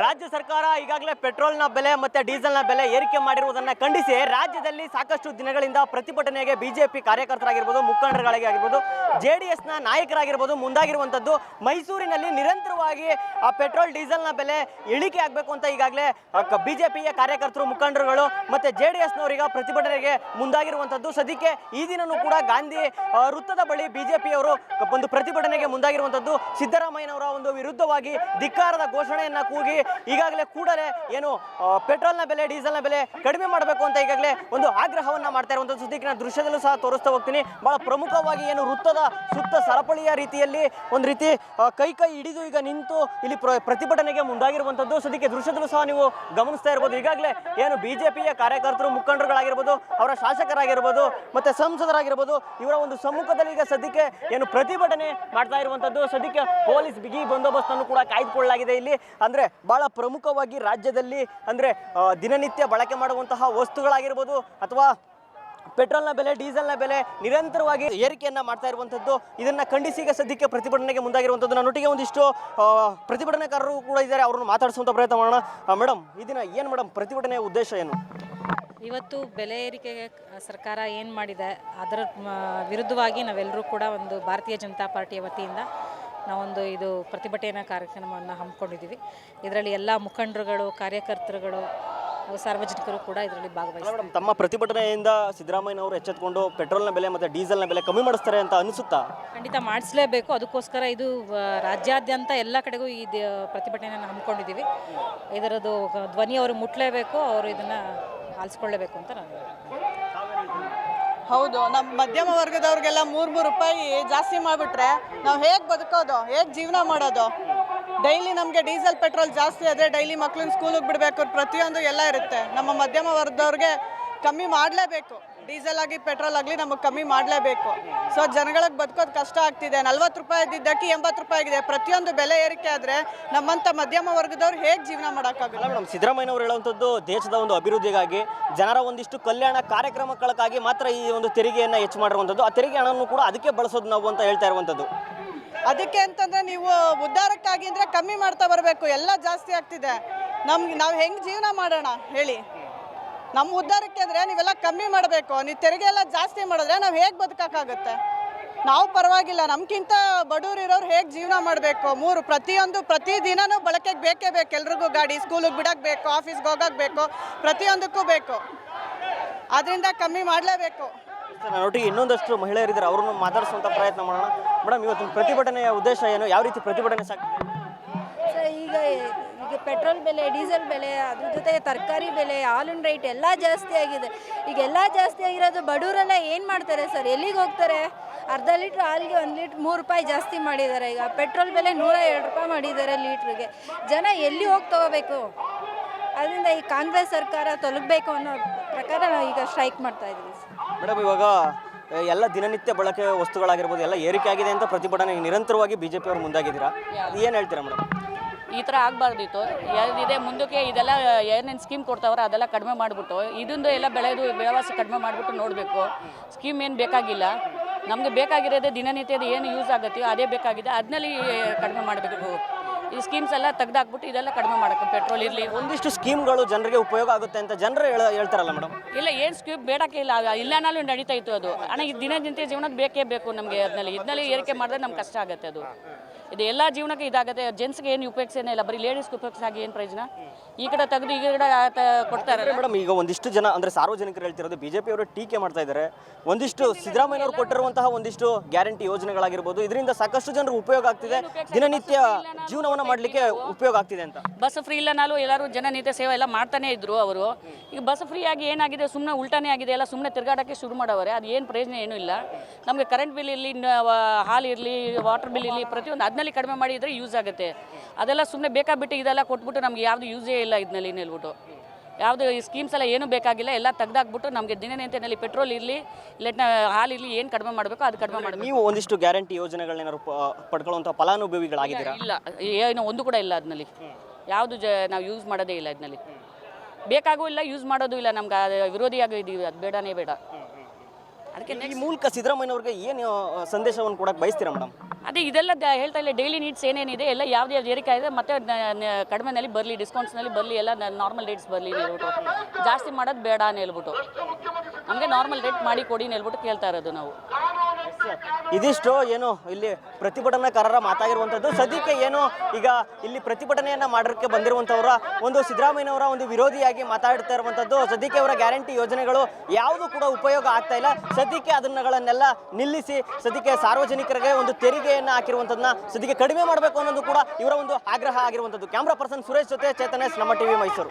ರಾಜ್ಯ ಸರ್ಕಾರ ಈಗಾಗಲೇ ಪೆಟ್ರೋಲ್ನ ಬೆಲೆ ಮತ್ತೆ ಡೀಸೆಲ್ನ ಬೆಲೆ ಏರಿಕೆ ಮಾಡಿರುವುದನ್ನು ಖಂಡಿಸಿ ರಾಜ್ಯದಲ್ಲಿ ಸಾಕಷ್ಟು ದಿನಗಳಿಂದ ಪ್ರತಿಭಟನೆಗೆ ಬಿಜೆಪಿ ಕಾರ್ಯಕರ್ತರಾಗಿರ್ಬೋದು, ಮುಖಂಡರುಗಳಿಗೆ ಆಗಿರ್ಬೋದು ಜೆ ಡಿ ಎಸ್ನ ನಾಯಕರಾಗಿರ್ಬೋದು ಮುಂದಾಗಿರುವಂಥದ್ದು ಮೈಸೂರಿನಲ್ಲಿ ನಿರಂತರವಾಗಿ ಆ ಪೆಟ್ರೋಲ್, ಡೀಸೆಲ್ನ ಬೆಲೆ ಇಳಿಕೆ ಆಗಬೇಕು ಅಂತ ಈಗಾಗಲೇ ಬಿಜೆಪಿಯ ಕಾರ್ಯಕರ್ತರು, ಮುಖಂಡರುಗಳು ಮತ್ತೆ ಜೆ ಡಿ ಎಸ್ನವರೀಗ ಪ್ರತಿಭಟನೆಗೆ ಮುಂದಾಗಿರುವಂಥದ್ದು. ಸದ್ಯಕ್ಕೆ ಈ ದಿನನೂ ಕೂಡ ಗಾಂಧಿ ವೃತ್ತದ ಬಳಿ ಬಿಜೆಪಿಯವರು ಒಂದು ಪ್ರತಿಭಟನೆಗೆ ಮುಂದಾಗಿರುವಂಥದ್ದು. ಸಿದ್ದರಾಮಯ್ಯನವರ ಒಂದು ವಿರುದ್ಧವಾಗಿ ಧಿಕ್ಕಾರದ ಘೋಷಣೆಯನ್ನು ಕೂಗಿ ಈಗಾಗಲೇ ಕೂಡಲೇ ಏನು ಪೆಟ್ರೋಲ್ ಪೆಟ್ರೋಲ್ನ ಬೆಲೆ, ಡೀಸೆಲ್ನ ಬೆಲೆ ಕಡಿಮೆ ಮಾಡಬೇಕು ಅಂತ ಈಗಾಗಲೇ ಒಂದು ಆಗ್ರಹವನ್ನ ಮಾಡ್ತಾ ಇರುವಂಥ ಸದ್ಯಕ್ಕೆ ನಾನು ದೃಶ್ಯದಲ್ಲೂ ಸಹ ತೋರಿಸ್ತಾ ಹೋಗ್ತೀನಿ. ಬಹಳ ಪ್ರಮುಖವಾಗಿ ಏನು ವೃತ್ತದ ಸುತ್ತ ಸರಪಳಿಯ ರೀತಿಯಲ್ಲಿ ಒಂದು ರೀತಿ ಕೈ ಕೈ ಹಿಡಿದು ಈಗ ನಿಂತು ಇಲ್ಲಿ ಪ್ರ- ಪ್ರತಿಭಟನೆಗೆ ಮುಂದಾಗಿರುವಂಥದ್ದು ಸದ್ಯಕ್ಕೆ ದೃಶ್ಯದಲ್ಲೂ ಸಹ ನೀವು ಗಮನಿಸ್ತಾ ಇರ್ಬೋದು. ಈಗಾಗಲೇ ಏನು ಬಿಜೆಪಿಯ ಕಾರ್ಯಕರ್ತರು, ಮುಖಂಡರುಗಳಾಗಿರ್ಬೋದು, ಅವರ ಶಾಸಕರಾಗಿರ್ಬೋದು, ಮತ್ತೆ ಸಂಸದರಾಗಿರ್ಬೋದು, ಇವರ ಒಂದು ಸಮ್ಮುಖದಲ್ಲಿ ಈಗ ಸದ್ಯಕ್ಕೆ ಏನು ಪ್ರತಿಭಟನೆ ಮಾಡ್ತಾ ಇರುವಂಥದ್ದು ಸದ್ಯಕ್ಕೆ ಪೊಲೀಸ್ ಬಿಗಿ ಬಂದೋಬಸ್ತನ್ನು ಕೂಡ ಕಾಯ್ದುಕೊಳ್ಳಲಾಗಿದೆ ಇಲ್ಲಿ. ಅಂದ್ರೆ ಬಹಳ ಪ್ರಮುಖವಾಗಿ ರಾಜ್ಯದಲ್ಲಿ, ಅಂದರೆ ದಿನನಿತ್ಯ ಬಳಕೆ ಮಾಡುವಂತಹ ವಸ್ತುಗಳಾಗಿರ್ಬೋದು ಅಥವಾ ಪೆಟ್ರೋಲ್ನ ಬೆಲೆ, ಡೀಸೆಲ್ನ ಬೆಲೆ ನಿರಂತರವಾಗಿ ಏರಿಕೆಯನ್ನ ಮಾಡ್ತಾ ಇರುವಂಥದ್ದು. ಇದನ್ನು ಖಂಡಿಸಿ ಈಗ ಸದ್ಯಕ್ಕೆ ಪ್ರತಿಭಟನೆಗೆ ಮುಂದಾಗಿರುವಂಥದ್ದು. ನನ್ನೊಟ್ಟಿಗೆ ಒಂದಿಷ್ಟು ಪ್ರತಿಭಟನಕಾರರು ಕೂಡ ಇದ್ದಾರೆ. ಅವ್ರನ್ನ ಮಾತಾಡಿಸುವಂಥ ಪ್ರಯತ್ನ ಮಾಡೋಣ. ಮೇಡಮ್ ಈ ದಿನ ಏನು ಮೇಡಮ್ ಪ್ರತಿಭಟನೆಯ ಉದ್ದೇಶ ಏನು? ಇವತ್ತು ಬೆಲೆ ಏರಿಕೆಗೆ ಸರ್ಕಾರ ಏನು ಮಾಡಿದೆ, ಅದರ ವಿರುದ್ಧವಾಗಿ ನಾವೆಲ್ಲರೂ ಕೂಡ ಒಂದು ಭಾರತೀಯ ಜನತಾ ಪಾರ್ಟಿಯ ವತಿಯಿಂದ ನಾವೊಂದು ಇದು ಪ್ರತಿಭಟನಾ ಕಾರ್ಯಕ್ರಮವನ್ನು ಹಮ್ಮಿಕೊಂಡಿದ್ದೀವಿ. ಇದರಲ್ಲಿ ಎಲ್ಲ ಮುಖಂಡರುಗಳು ಕಾರ್ಯಕರ್ತರುಗಳು ಸಾರ್ವಜನಿಕರು ಕೂಡ ಇದರಲ್ಲಿ ಭಾಗವಹಿಸ್ತಾರೆ ತಮ್ಮ ಪ್ರತಿಭಟನೆಯಿಂದ ಸಿದ್ದರಾಮಯ್ಯನವರು ಎಚ್ಚೆತ್ಕೊಂಡು ಪೆಟ್ರೋಲ್ನ ಬೆಲೆ ಮತ್ತು ಡೀಸೆಲ್ನ ಬೆಲೆ ಕಮ್ಮಿ ಮಾಡಿಸ್ತಾರೆ ಅಂತ ಅನಿಸುತ್ತಾ? ಖಂಡಿತ ಮಾಡಿಸಲೇಬೇಕು. ಅದಕ್ಕೋಸ್ಕರ ಇದು ರಾಜ್ಯಾದ್ಯಂತ ಎಲ್ಲ ಕಡೆಗೂ ಈ ಪ್ರತಿಭಟನೆಯನ್ನು ಹಮ್ಮಿಕೊಂಡಿದ್ದೀವಿ. ಇದರದ್ದು ಧ್ವನಿ ಅವರು ಮುಟ್ಟಲೇಬೇಕು ಅವರು ಇದನ್ನು ಆಲಿಸ್ಕೊಳ್ಳೇಬೇಕು ಅಂತ ನಾನು ಹೌದು ನಮ್ಮ ಮಧ್ಯಮ ವರ್ಗದವ್ರಿಗೆಲ್ಲ ಮೂರು ಮೂರು ರೂಪಾಯಿ ಜಾಸ್ತಿ ಮಾಡಿಬಿಟ್ರೆ ನಾವು ಹೇಗೆ ಬದುಕೋದು, ಹೇಗೆ ಜೀವನ ಮಾಡೋದು? ಡೈಲಿ ನಮಗೆ ಡೀಸೆಲ್ ಪೆಟ್ರೋಲ್ ಜಾಸ್ತಿ ಆದರೆ ಡೈಲಿ ಮಕ್ಳನ್ನ ಸ್ಕೂಲಿಗೆ ಬಿಡಬೇಕು ಪ್ರತಿಯೊಂದು ಎಲ್ಲ ಇರುತ್ತೆ. ನಮ್ಮ ಮಧ್ಯಮ ವರ್ಗದವ್ರಿಗೆ ಕಮ್ಮಿ ಮಾಡಲೇಬೇಕು. ಡೀಸೆಲ್ ಆಗಿ ಪೆಟ್ರೋಲ್ ಆಗಲಿ ನಮಗೆ ಕಮ್ಮಿ ಮಾಡಲೇಬೇಕು. ಸೊ ಜನಗಳಿಗೆ ಬದುಕೋದು ಕಷ್ಟ ಆಗ್ತಿದೆ. ನಲ್ವತ್ತು ರೂಪಾಯಿ ಇದ್ದಿದ್ದಕ್ಕೆ ಎಂಬತ್ತು ರೂಪಾಯಿ ಆಗಿದೆ. ಪ್ರತಿಯೊಂದು ಬೆಲೆ ಏರಿಕೆ ಆದರೆ ನಮ್ಮಂಥ ಮಧ್ಯಮ ವರ್ಗದವ್ರು ಹೇಗೆ ಜೀವನ ಮಾಡೋಕ್ಕಾಗಲ್ಲ? ಮೇಡಮ್ ಸಿದ್ದರಾಮಯ್ಯನವರು ಹೇಳುವಂಥದ್ದು ದೇಶದ ಒಂದು ಅಭಿವೃದ್ಧಿಗಾಗಿ ಜನರ ಒಂದಿಷ್ಟು ಕಲ್ಯಾಣ ಕಾರ್ಯಕ್ರಮಗಳಿಗಾಗಿ ಮಾತ್ರ ಈ ಒಂದು ತೆರಿಗೆಯನ್ನು ಹೆಚ್ಚು ಮಾಡಿರುವಂಥದ್ದು. ಆ ತೆರಿಗೆ ಹಣವನ್ನು ಕೂಡ ಅದಕ್ಕೆ ಬಳಸೋದು ನಾವು ಅಂತ ಹೇಳ್ತಾ ಇರುವಂಥದ್ದು. ಅದಕ್ಕೆ ಅಂತಂದ್ರೆ ನೀವು ಉದ್ಧಾರಕ್ಕಾಗಿ ಅಂದರೆ ಕಮ್ಮಿ ಮಾಡ್ತಾ ಬರಬೇಕು. ಎಲ್ಲ ಜಾಸ್ತಿ ಆಗ್ತಿದೆ. ನಮ್ಗೆ ನಾವು ಹೆಂಗೆ ಜೀವನ ಮಾಡೋಣ? ಹೇಳಿ. ನಮ್ಮ ಉದ್ಧಾರಕ್ಕೆ ಅಂದರೆ ನೀವೆಲ್ಲ ಕಮ್ಮಿ ಮಾಡಬೇಕು. ನೀವು ತೆರಿಗೆ ಎಲ್ಲ ಜಾಸ್ತಿ ಮಾಡಿದ್ರೆ ನಾವು ಹೇಗೆ ಬದುಕೋಕ್ಕಾಗುತ್ತೆ? ನಾವು ಪರವಾಗಿಲ್ಲ. ನಮ್ಗಿಂತ ಬಡವ್ರು ಇರೋರು ಹೇಗೆ ಜೀವನ ಮಾಡಬೇಕು? ಮೂರು ಪ್ರತಿಯೊಂದು ಪ್ರತಿ ದಿನನೂ ಬಳಕೆಗೆ ಬೇಕೇ ಬೇಕು. ಎಲ್ರಿಗೂ ಗಾಡಿ ಸ್ಕೂಲಿಗೆ ಬಿಡಕ್ಕೆ ಬೇಕು ಆಫೀಸ್ಗೆ ಹೋಗಕ್ಕೆ ಬೇಕು. ಪ್ರತಿಯೊಂದಕ್ಕೂ ಬೇಕು. ಅದರಿಂದ ಕಮ್ಮಿ ಮಾಡಲೇಬೇಕು. ನೋಡಿ ಇನ್ನೊಂದಷ್ಟು ಮಹಿಳೆಯರಿದ್ದಾರೆ. ಅವ್ರನ್ನು ಮಾತಾಡಿಸುವಂಥ ಪ್ರಯತ್ನ ಮಾಡೋಣ. ಮೇಡಮ್ ಇವತ್ತಿನ ಪ್ರತಿಭಟನೆಯ ಉದ್ದೇಶ ಏನು? ಯಾವ ರೀತಿ ಪ್ರತಿಭಟನೆ ಸಾಕು ಸರ್ ಈಗ ಈಗ ಪೆಟ್ರೋಲ್ ಬೆಲೆ ಡೀಸೆಲ್ ಬೆಲೆ ಅದ್ರ ಜೊತೆಗೆ ತರಕಾರಿ ಬೆಲೆ ಹಾಲಿನ ರೇಟ್ ಎಲ್ಲ ಜಾಸ್ತಿ ಆಗಿದೆ. ಈಗ ಎಲ್ಲ ಜಾಸ್ತಿ ಆಗಿರೋದು ಬಡವರೆಲ್ಲ ಏನು ಮಾಡ್ತಾರೆ ಸರ್? ಎಲ್ಲಿಗೆ ಹೋಗ್ತಾರೆ? ಅರ್ಧ ಲೀಟ್ರ್ ಹಾಲಿಗೆ ಒಂದು ಲೀಟ್ರ್ ಮೂರು ರೂಪಾಯಿ ಜಾಸ್ತಿ ಮಾಡಿದ್ದಾರೆ. ಈಗ ಪೆಟ್ರೋಲ್ ಬೆಲೆ ನೂರ ಎರಡು ರೂಪಾಯಿ ಮಾಡಿದ್ದಾರೆ ಲೀಟ್ರಿಗೆ. ಜನ ಎಲ್ಲಿ ಹೋಗಿ ತಗೋಬೇಕು? ಅದರಿಂದ ಈ ಕಾಂಗ್ರೆಸ್ ಸರ್ಕಾರ ತೊಲಗಬೇಕು ಅನ್ನೋ ಪ್ರಕಾರ ನಾವು ಈಗ ಸ್ಟ್ರೈಕ್ ಮಾಡ್ತಾ ಇದ್ದೀವಿ ಸರ್. ಮೇಡಮ್ ಇವಾಗ ಎಲ್ಲ ದಿನನಿತ್ಯ ಬಳಕೆ ವಸ್ತುಗಳಾಗಿರ್ಬೋದು ಎಲ್ಲ ಏರಿಕೆ ಆಗಿದೆ ಅಂತ ಪ್ರತಿಭಟನೆ ನಿರಂತರವಾಗಿ ಬಿಜೆಪಿ ಅವರು ಮುಂದಾಗಿದ್ದೀರಾ ಏನು ಹೇಳ್ತೀರಾ ಮೇಡಮ್ ಈ ಥರ ಆಗಬಾರ್ದಿತ್ತು. ಏನಿದೆ ಮುಂದಕ್ಕೆ ಇದೆಲ್ಲ ಏನೇನು ಸ್ಕೀಮ್ ಕೊಡ್ತಾವ್ರೆ ಅದೆಲ್ಲ ಕಡಿಮೆ ಮಾಡಿಬಿಟ್ಟು ಇದೊಂದು ಎಲ್ಲ ಬೆಳೆದು ವ್ಯವಸ್ಥೆ ಕಡಿಮೆ ಮಾಡಿಬಿಟ್ಟು ನೋಡಬೇಕು. ಸ್ಕೀಮ್ ಏನು ಬೇಕಾಗಿಲ್ಲ. ನಮಗೆ ಬೇಕಾಗಿರೋದೇ ದಿನನಿತ್ಯದ ಏನು ಯೂಸ್ ಆಗುತ್ತೆ ಅದೇ ಬೇಕಾಗಿದೆ. ಅದನ್ನಲ್ಲಿ ಕಡಿಮೆ ಮಾಡಬೇಕು. ಈ ಸ್ಕೀಮ್ಸ್ ಎಲ್ಲ ತೆಗ್ದಾಕ್ಬಿಟ್ಟು ಇದೆಲ್ಲ ಕಡಿಮೆ ಮಾಡೋಕ್ಕೆ ಪೆಟ್ರೋಲ್ ಇರಲಿ. ಒಂದಿಷ್ಟು ಸ್ಕೀಮ್ಗಳು ಜನರಿಗೆ ಉಪಯೋಗ ಆಗುತ್ತೆ ಅಂತ ಜನರು ಹೇಳ ಹೇಳ್ತಾರಲ್ಲ ಮೇಡಮ್ ಇಲ್ಲ ಏನು ಸ್ಕೀಮ್ ಬೇಡಕ್ಕೆ ಇಲ್ಲ. ಇಲ್ಲನಾலும் ನಡೀತಾ ಇತ್ತು ಅದು. ಅಣ್ಣ ಈ ದಿನನಿತ್ಯ ಜೀವನಕ್ಕೆ ಬೇಕೇ ಬೇಕು ನಮಗೆ ಅದನ್ನಲ್ಲಿ ಇದನ್ನಲ್ಲಿ ಏರಿಕೆ ಮಾಡಿದ್ರೆ ನಮ್ಗೆ ಕಷ್ಟ ಆಗುತ್ತೆ ಅದು. ಇದು ಎಲ್ಲ ಜೀವನಕ್ಕೆ ಇದಾಗುತ್ತೆ. ಜೆಂಟ್ಸ್ಗೆ ಏನು ಉಪಯೋಗಿಸೇನೇ ಇಲ್ಲ. ಬರೀ ಲೇಡೀಸ್ಗೆ ಉಪಯೋಗಿಸಾಗಿ ಏನು ಪ್ರಯೋಜನ? ಈ ಕಡೆ ತೆಗೆದು ಈ ಕಡೆ ಕೊಡ್ತಾರೆ ಮೇಡಮ್ ಈಗ ಒಂದಿಷ್ಟು ಜನ ಅಂದ್ರೆ ಸಾರ್ವಜನಿಕರು ಹೇಳ್ತಿರೋದು ಬಿಜೆಪಿ ಅವರು ಟೀಕೆ ಮಾಡ್ತಾ ಇದ್ದಾರೆ. ಒಂದಿಷ್ಟು ಸಿದ್ದರಾಮಯ್ಯ ಅವರು ಕೊಟ್ಟಿರುವಂತಹ ಒಂದಿಷ್ಟು ಗ್ಯಾರಂಟಿ ಯೋಜನೆಗಳಾಗಿರ್ಬೋದು ಇದರಿಂದ ಸಾಕಷ್ಟು ಜನರು ಉಪಯೋಗ ಆಗ್ತಿದೆ. ದಿನನಿತ್ಯ ಜೀವನವನ್ನ ಮಾಡಲಿಕ್ಕೆ ಉಪಯೋಗ ಆಗ್ತಿದೆ. ಅಂತ. ಬಸ್ ಫ್ರೀ ಇಲ್ಲ ನಾಲು ಎಲ್ಲರೂ ಜನನಿತ್ಯ ಸೇವೆ ಎಲ್ಲ ಮಾಡ್ತಾನೆ ಇದ್ರು ಅವರು. ಈಗ ಬಸ್ ಫ್ರೀ ಆಗಿ ಏನಾಗಿದೆ? ಸುಮ್ಮನೆ ಉಲ್ಟಾನೇ ಆಗಿದೆ. ಎಲ್ಲ ಸುಮ್ಮನೆ ತಿರುಗಾಡೋಕ್ಕೆ ಶುರು ಮಾಡೋವರೆ. ಅದು ಏನು ಪ್ರಯೋಜನ ಏನೂ ಇಲ್ಲ. ನಮಗೆ ಕರೆಂಟ್ ಬಿಲ್ ಇರಲಿ ಹಾಲು ಇರಲಿ ವಾಟರ್ ಬಿಲ್ ಇರಲಿ ಪ್ರತಿಯೊಂದು ಅದನ್ನಲ್ಲಿ ಕಡಿಮೆ ಇದ್ರೆ ಯೂಸ್ ಆಗುತ್ತೆ. ಅದೆಲ್ಲ ಸುಮ್ಮನೆ ಬೇಕಾಬಿಟ್ಟು ಇದೆಲ್ಲ ಕೊಟ್ಬಿಟ್ಟು ನಮ್ಗೆ ಯಾವುದು ಯೂಸೇ ಇಲ್ಲ ಇದನ್ನಲ್ಲಿ ಹೇಳ್ಬಿಟ್ಟು. ಯಾವುದು ಈ ಸ್ಕೀಮ್ಸ್ ಎಲ್ಲ ಏನು ಬೇಕಾಗಿಲ್ಲ ಎಲ್ಲ ತೆಗ್ದಾಕ್ಬಿಟ್ಟು ನಮಗೆ ದಿನನಿತ್ಯದಲ್ಲಿ ಪೆಟ್ರೋಲ್ ಇರಲಿ ಇಲ್ಲಟ್ನ ಹಾಲು ಇರಲಿ ಏನು ಕಡಿಮೆ ಮಾಡಬೇಕು ಅದು ಕಡಿಮೆ ಮಾಡಬೇಕು. ನೀವು ಒಂದಿಷ್ಟು ಗ್ಯಾರಂಟಿ ಯೋಜನೆಗಳನ್ನೇನಾದ್ರು ಪಡ್ಕೊಳ್ಳುವಂಥ ಫಲಾನುಭವಿಗಳಾಗಿದ್ದೀರಾ? ಇಲ್ಲ ಏನು ಒಂದು ಕೂಡ ಇಲ್ಲ ಅದನ್ನಲ್ಲಿ ಯಾವುದು ಜ ನಾವು ಯೂಸ್ ಮಾಡೋದೇ ಇಲ್ಲ ಇದನ್ನಲ್ಲಿ ಬೇಕಾಗೂ ಇಲ್ಲ ಯೂಸ್ ಮಾಡೋದು ಇಲ್ಲ. ನಮ್ಗೆ ಅದು ವಿರೋಧಿಯಾಗಿ ಇದೀವಿ. ಅದು ಬೇಡನೇ ಬೇಡ. ಅದಕ್ಕೆ ಈ ಮೂಲಕ ಸಿದ್ದರಾಮಯ್ಯವ್ರಿಗೆ ಏನು ಸಂದೇಶವನ್ನು ಕೊಡಕ್ಕೆ ಬಯಸ್ತೀರಾ ಮೇಡಮ್? ಅದೇ ಇದೆಲ್ಲ ದ- ಹೇಳ್ತಾ ಇಲ್ಲ ಡೈಲಿ ನೀಡ್ಸ್ ಏನೇನಿದೆ ಎಲ್ಲ ಯಾವ್ದು ಯಾವ್ದು ಏರಿಕೆ ಇದೆ ಮತ್ತೆ ನ- ನ- ಕಡಿಮೆನಲ್ಲಿ ಬರಲಿ ಡಿಸ್ಕೌಂಟ್ಸ್ನಲ್ಲಿ ಬರಲಿ ಎಲ್ಲ ನಾರ್ಮಲ್ ರೇಟ್ಸ್ ಬರಲಿ ಹೇಳ್ಬಿಟ್ಟು ಜಾಸ್ತಿ ಮಾಡೋದು ಬೇಡ ಅಂತ ಹೇಳ್ಬಿಟ್ಟು. ನಮಗೆ ನಾರ್ಮಲ್ ರೇಟ್ ಮಾಡಿ ಕೊಡಿ ಅಂತ ಹೇಳ್ಬಿಟ್ಟು ಕೇಳ್ತಾ ಇರೋದು ನಾವು. ಇದಿಷ್ಟು ಏನು ಇಲ್ಲಿ ಪ್ರತಿಭಟನಾಕಾರರ ಮಾತಾಗಿರುವಂಥದ್ದು. ಸದ್ಯಕ್ಕೆ ಏನು ಈಗ ಇಲ್ಲಿ ಪ್ರತಿಭಟನೆಯನ್ನ ಮಾಡೋಕ್ಕೆ ಬಂದಿರುವಂಥವರ, ಒಂದು ಸಿದ್ದರಾಮಯ್ಯನವರ ಒಂದು ವಿರೋಧಿಯಾಗಿ ಮಾತಾಡ್ತಾ ಇರುವಂಥದ್ದು. ಸದ್ಯಕ್ಕೆ ಅವರ ಗ್ಯಾರಂಟಿ ಯೋಜನೆಗಳು ಯಾವುದು ಕೂಡ ಉಪಯೋಗ ಆಗ್ತಾ ಇಲ್ಲ. ಸದ್ಯಕ್ಕೆ ಅದನ್ನಗಳನ್ನೆಲ್ಲ ನಿಲ್ಲಿಸಿ, ಸದ್ಯಕ್ಕೆ ಸಾರ್ವಜನಿಕರಿಗೆ ಒಂದು ತೆರಿಗೆಯನ್ನು ಹಾಕಿರುವಂಥದ್ದನ್ನ ಸದ್ಯಕ್ಕೆ ಕಡಿಮೆ ಮಾಡಬೇಕು ಅನ್ನೋದು ಕೂಡ ಇವರ ಒಂದು ಆಗ್ರಹ ಆಗಿರುವಂಥದ್ದು. ಕ್ಯಾಮ್ರಾ ಪರ್ಸನ್ ಸುರೇಶ್ ಜೊತೆ ಚೇತನೇಶ್ ನಮ್ಮ ಟಿವಿ ಮೈಸೂರು.